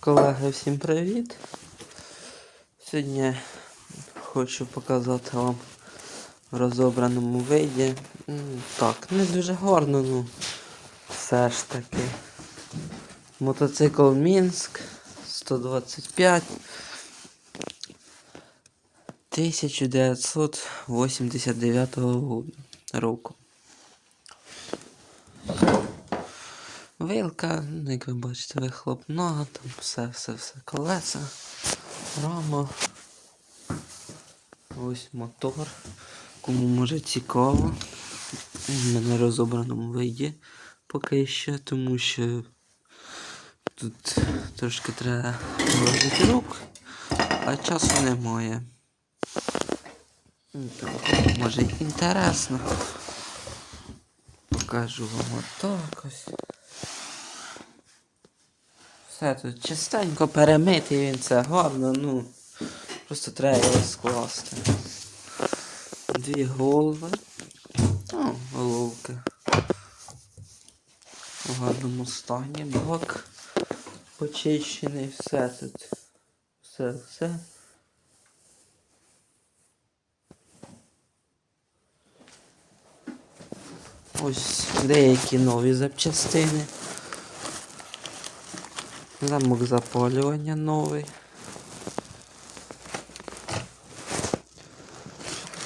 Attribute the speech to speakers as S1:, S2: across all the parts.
S1: Колеги, всім привіт! Сьогодні хочу показати вам в розобраному виді. Так, не дуже гарно, ну все ж таки. Мотоцикл Мінськ 125 1989 року. Вилка, ну, як ви бачите, вихлопна, там все, все, все, колеса, рама. Ось мотор. Кому може цікаво. В мене розобраному виді поки що, тому що тут трошки треба вложити рук, а часу немає. Ну, так, Може інтересно. Покажу вам отак ось. Все тут частенько перемити він це гарно, ну. Просто треба його скласти. Дві голови. О, головки. У гарному стані. Бак почищений, все тут. Все, все. Ось деякі нові запчастини. Замок запалювання новий.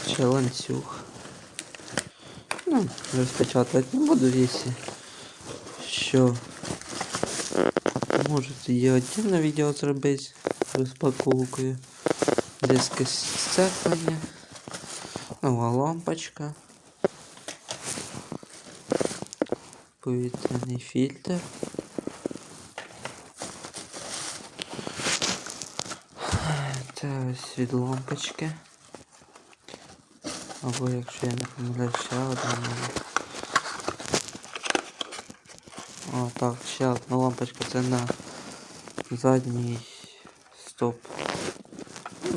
S1: Ще ланцюг. Ну, розпечатувати не буду, якщо що. Можу тоді отдельне відео зробити з розпаковкою. Диски сцеплення. Нова лампочка. Повітряний фільтр. Це ось від лампочки. Або якщо я не помиляю, ще одна. може. О, так, ще одна лампочка, це на задній стоп.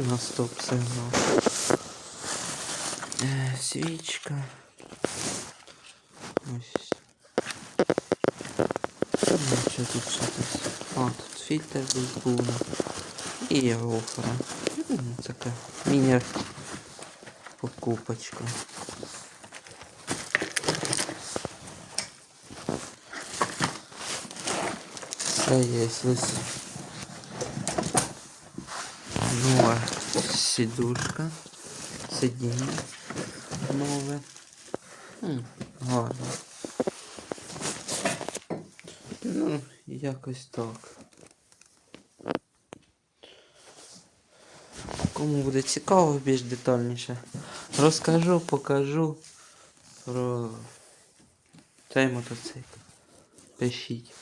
S1: На стоп сигнал. Е, свічка. Ось. Ну, що тут що тут? А, тут фільтр був. І гофра. Ну, така міні покупочка. Все є ось. Нова сідушка. Сидіння нове. М, Гарно. Ну, якось так. Кому буде цікаво більш детальніше, розкажу, покажу про цей мотоцикл. Пишіть.